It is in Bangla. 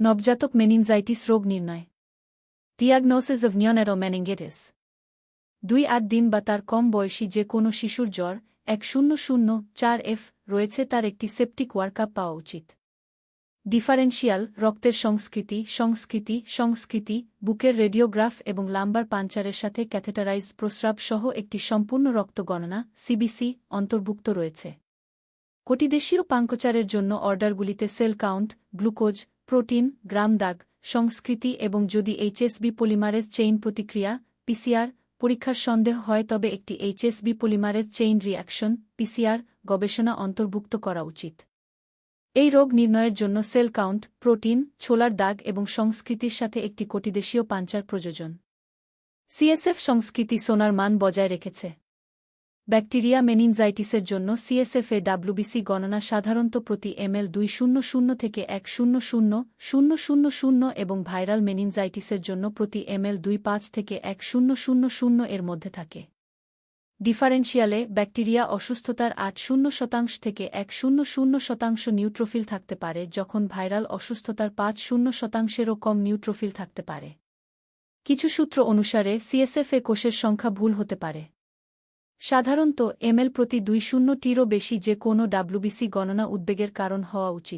নবজাতক মেনিনজাইটিস রোগ নির্ণয়। ডিয়াগনোসিস অব নিওনেটাল মেনিঙ্গেটিস দুই আট দিন বা তার কম বয়সী যে কোনো শিশুর জ্বর, এক শূন্য শূন্য চার এফ রয়েছে তার একটি সেপটিক ওয়ার্কআপ পাওয়া উচিত। ডিফারেন্সিয়াল রক্তের সংস্কৃতি সংস্কৃতি সংস্কৃতি, বুকের রেডিওগ্রাফ এবং লাম্বার পাঞ্চারের সাথে ক্যাথেটারাইজড প্রস্রাব সহ একটি সম্পূর্ণ রক্ত গণনা সিবিসি অন্তর্ভুক্ত রয়েছে। কোটিদেশীয় পাঙ্কচারের জন্য অর্ডারগুলিতে cell count, glucose protein, Gram দাগ, সংস্কৃতি এবং যদি এইচএসবি পলিমারেজ চেইন প্রতিক্রিয়া পিসিআর পরীক্ষার সন্দেহ হয় তবে একটি HSV polymerase chain reaction PCR গবেষণা অন্তর্ভুক্ত করা উচিত। এই রোগ নির্ণয়ের জন্য সেল কাউন্ট, প্রোটিন, ছোলার দাগ এবং সংস্কৃতির সাথে একটি কোটিদেশীয় পাঞ্চার প্রযোজন। সিএসএফ সংস্কৃতি সোনার মান বজায় রেখেছে। ব্যাকটেরিয়া মেনিনজাইটিসের জন্য সিএসএফএ ডাব্লুবিসি গণনা সাধারণত প্রতি এমএল দুই শূন্য শূন্য থেকে এক শূন্য শূন্য শূন্য শূন্য শূন্য এবং ভাইরাল মেনিনজাইটিসের জন্য প্রতি এমএল দুই পাঁচ থেকে এক শূন্য শূন্য শূন্য এর মধ্যে থাকে। ডিফারেন্সিয়ালে ব্যাকটেরিয়া অসুস্থতার আট শূন্য শতাংশ থেকে এক শূন্য শূন্য শতাংশ নিউট্রোফিল থাকতে পারে, যখন ভাইরাল অসুস্থতার পাঁচ শূন্য শতাংশেরও কম নিউট্রোফিল থাকতে পারে। কিছু সূত্র অনুসারে সিএসএফএ কোষের সংখ্যা ভুল হতে পারে। সাধারণত এমএল প্রতি দুই শূন্য টিরও বেশি যে কোনো ডাব্লুবিসি গণনা উদ্বেগের কারণ হওয়া উচিত।